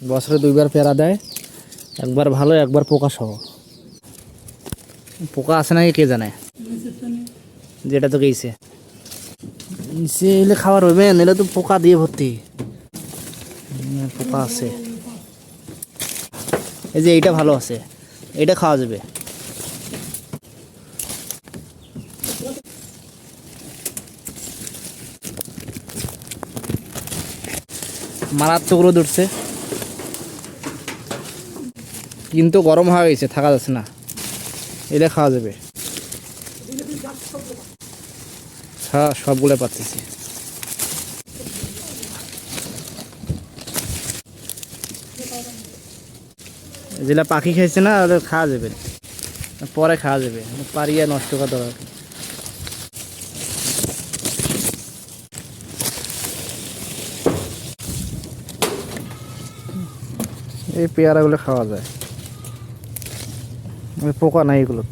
বছরে দুইবার পেয়ারা দেয়, একবার ভালো, একবার পোকা সহ। পোকা আছে নাকি কে জানে? যেটা তো গেছে এলে খাবার হবে, এলে তো পোকা দিয়ে ভর্তি। পোকা আছে। এই যে এইটা ভালো আছে এটা খাওয়া যাবে। মারাত্মক রোদ উঠছে। কিন্তু গরম হয়ে গেছে, থাকা যাচ্ছে না। এটা খাওয়া যাবে। হ্যাঁ সবগুলো পাচ্ছি। যেটা পাখি খাইছে না ওটা খাওয়া যাবে। পরে খাওয়া যাবে, পারিয়া নষ্ট করা দরকার। এই পেয়ারাগুলো খাওয়া যায়। পোকা নাই এগুলো।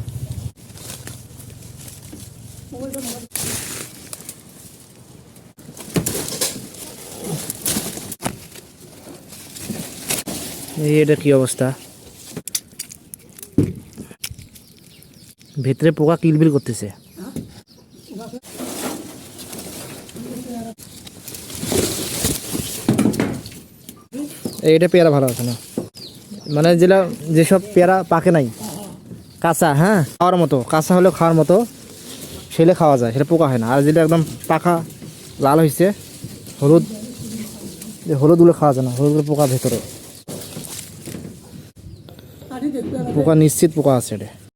এটা কি অবস্থা? ভেতরে পোকা কিলবিল করতেছে। এইটা পেয়ারা ভালো আছে না। মানে যেটা যেসব পেয়ারা পাকে নাই কাঁচা হ্যাঁ? খাওয়ার মতো। কাঁচা হলেও খাওয়ার মতো সেলে খাওয়া যায়, সেটা পোকা হয় না। আর যেটা একদম পাকা, লাল হয়েছে হলুদ, যে হলুদগুলো খাওয়া যায় না হলুদগুলো পোকা ভেতরে। পোকা নিশ্চিত পোকা আছে এটা।